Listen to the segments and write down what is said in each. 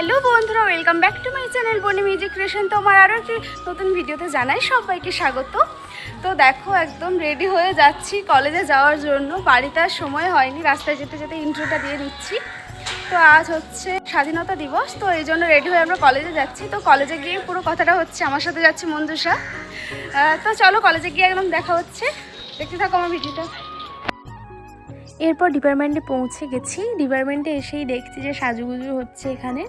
Hello বন্ধুরা welcome back to my channel Boni music creation তোমার আরও একটি নতুন ভিডিওতে জানাই সবাইকে স্বাগত। তো দেখো, একদম রেডি হয়ে যাচ্ছি কলেজে যাওয়ার জন্য। বাড়িতে আর সময় হয়নি, রাস্তায় যেতে যেতে ইন্ট্রোটা দিয়ে দিচ্ছি। তো আজ হচ্ছে স্বাধীনতা দিবস, তো এই জন্য রেডি হয়ে আমরা কলেজে যাচ্ছি। তো কলেজে গিয়ে পুরো কথাটা হচ্ছে, আমার সাথে যাচ্ছে মঞ্জুষা। তো চলো কলেজে গিয়ে একদম দেখা হচ্ছে। দেখতে থাকো আমার ভিডিওটা এরপর ডিপার্টমেন্টে পৌঁছে গেছি। ডিপার্টমেন্টে এসেই দেখছি যে সাজুগুজু হচ্ছে এখানে।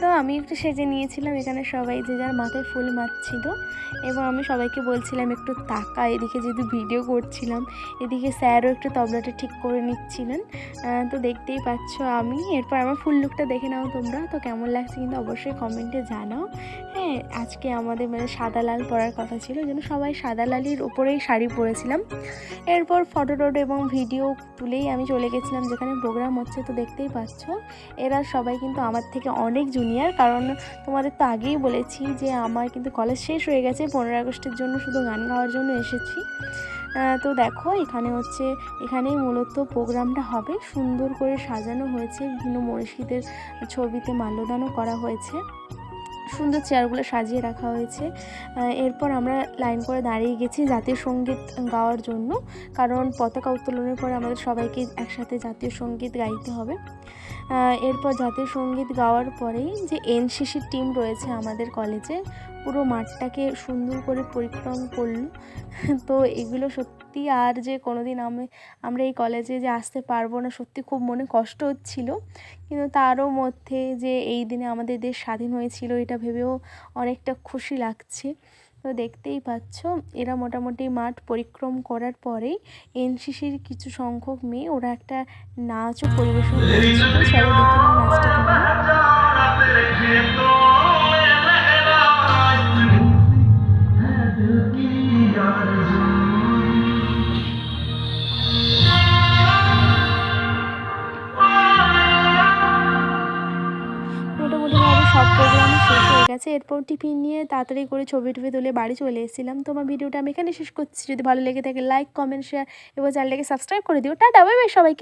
তো আমি একটু সেজে নিয়েছিলাম, এখানে সবাই যে যার মাথায় ফুল মারছিল। এবং আমি সবাইকে বলছিলাম, একটু তাকা, এদিকে যেহেতু ভিডিও করছিলাম, এদিকে স্যারও একটু তবলাটা ঠিক করে নিচ্ছিলেন। তো দেখতেই পাচ্ছ আমি। এরপর আমার ফুল লুকটা দেখে নাও তোমরা। তো কেমন লাগছে কিন্তু অবশ্যই কমেন্টে জানাও। হ্যাঁ আজকে আমাদের মানে সাদা লাল পরার কথা ছিল জন্য সবাই সাদা লালির ওপরেই শাড়ি পরেছিলাম। এরপর ফটো টটো এবং ভিডিও তুলেই আমি চলে গেছিলাম, যেখানে প্রোগ্রাম হচ্ছে, তো দেখতেই পাচ্ছ। এরা সবাই কিন্তু আমার থেকে অনেক জুনিয়র কারণ তোমাদের তো আগেই বলেছি যে আমার কিন্তু কলেজ শেষ হয়ে গেছে, পনেরো আগস্টের জন্য শুধু গান গাওয়ার জন্য এসেছি। তো দেখো, এখানে হচ্ছে, এখানেই মূলত প্রোগ্রামটা হবে। সুন্দর করে সাজানো হয়েছে, বিভিন্ন মনীষীদের ছবিতে মাল্যদানও করা হয়েছে। সুন্দর চেয়ারগুলো সাজিয়ে রাখা হয়েছে। এরপর আমরা লাইন করে দাঁড়িয়ে গেছি জাতীয় সংগীত গাওয়ার জন্য। কারণ পতাকা উত্তোলনের পরে আমাদের সবাইকে একসাথে জাতীয় সংগীত গাইতে হবে। এরপর জাতীয় সংগীত গাওয়ার পরেই যে এনসিসির টিম রয়েছে আমাদের কলেজে পুরো মাঠটাকে সুন্দর করে পরিক্রম করল। তো এগুলো সত্যি আর যে কোনোদিন আমি, আমরা এই কলেজে যে আসতে পারব না, সত্যি খুব মনে কষ্ট হচ্ছিল। কিন্তু তারও মধ্যে যে এই দিনে আমাদের দেশ স্বাধীন হয়েছিল, এটা ভেবেও অনেকটা খুশি লাগছে। তো দেখতেই পাচ্ছ, এরা মোটামুটি মাঠ পরিক্রম করার পরেই এনসিসির কিছু সংখ্যক মেয়ে, ওরা একটা নাচও পরিবেশন করছিল গেছে, এরপর টিফিন নিয়ে তাড়াতাড়ি করে ছবি টুবি তুলে বাড়ি চলে এসেছিলাম। তোমার ভিডিওটা আমি এখানে শেষ করছি। যদি ভালো লেগে থাকে লাইক কমেন্ট শেয়ার এবং চ্যানেলটাকে সাবস্ক্রাইব করে দিও। টাটা বাই বাই সবাইকে।